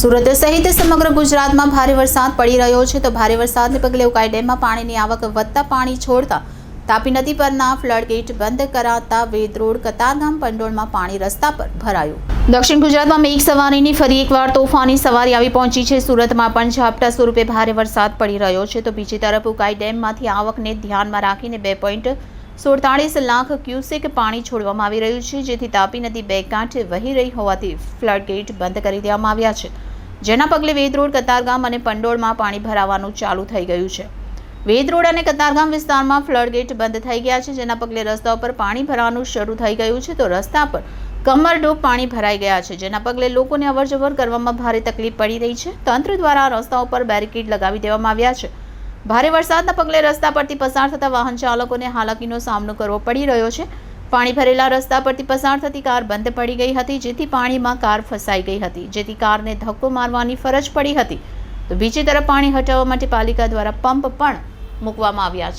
સુરત સહિત સમગ્ર ગુજરાતમાં ભારે વરસાદ પડી રહ્યો છે તો ભારે વરસાદને પગલે ઉકાઈ ડેમમાં પાણીની આવક વધતા પાણી છોડતા તાપી નદી પરના ફ્લડ ગેટ બંધ કરાતા વેદરોડ, કતારગામ, પંડોળમાં પાણી રસ્તા પર ભરાયું. દક્ષિણ ગુજરાતમાં મેઘ સવારીની ફરી એકવાર તોફાની સવારી આવી પહોંચી છે. સુરતમાં પણ ઝાપટા સ્વરૂપે ભારે વરસાદ પડી રહ્યો છે તો બીજી તરફ ઉકાઈ ડેમમાંથી આવકને ધ્યાનમાં રાખીને બે પોઈન્ટ સુડતાળીસ લાખ ક્યુસેક પાણી છોડવામાં આવી રહ્યું છે, જેથી તાપી નદી બે કાંઠે વહી રહી હોવાથી ફ્લડ ગેટ બંધ કરી દેવામાં આવ્યા છે. જેના પગલે વેદ રોડ કતારગામ અને પંડોળમાં પાણી ભરાવાનું ચાલુ થઈ ગયું છે. વેદ રોડ અને કતારગામ વિસ્તારમાં ફ્લડ ગેટ બંધ થઈ ગયા છે, જેના પગલે રસ્તા ઉપર પાણી ભરાવાનું શરૂ થઈ ગયું છે. તો રસ્તા પર કમરડોબ પાણી ભરાઈ ગયા છે, જેના પગલે લોકોને અવરજવર કરવામાં ભારે તકલીફ પડી રહી છે. તંત્ર દ્વારા રસ્તા ઉપર બેરિકેડ લગાવી દેવામાં આવ્યા છે. ભારે વરસાદના પગલે રસ્તા પરથી પસાર થતા વાહન ચાલકોને હાલાકીનો સામનો કરવો પડી રહ્યો છે. પાણી ભરેલા રસ્તા પરથી પસાર થતી કાર બંધ પડી ગઈ હતી, જેથી પાણીમાં કાર ફસાઈ ગઈ હતી, જેથી કારને ધક્કો મારવાની ફરજ પડી હતી. તો બીજી તરફ પાણી હટાવવા માટે પાલિકા દ્વારા પંપ પણ મૂકવામાં આવ્યા છે.